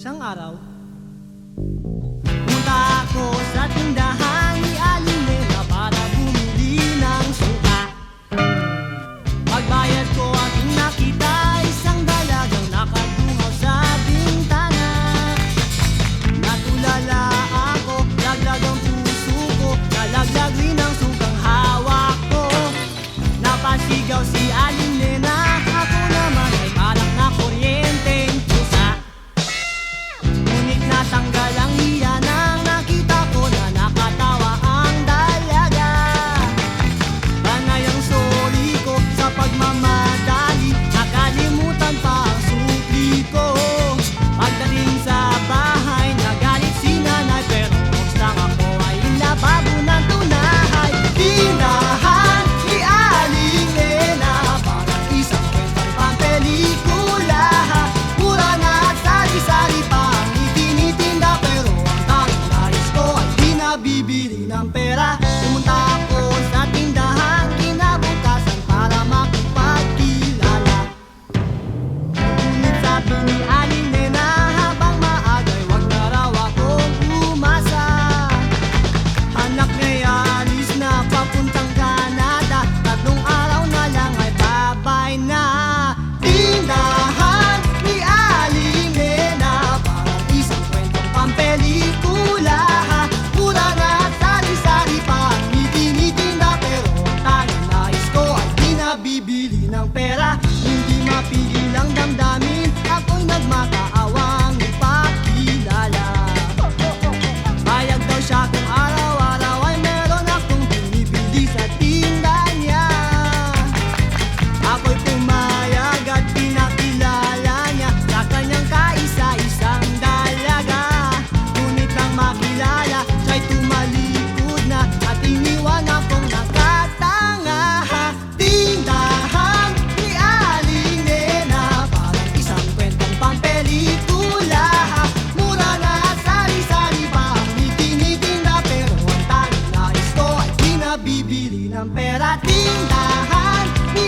Isang araw, Nam Pe. operating dahan ni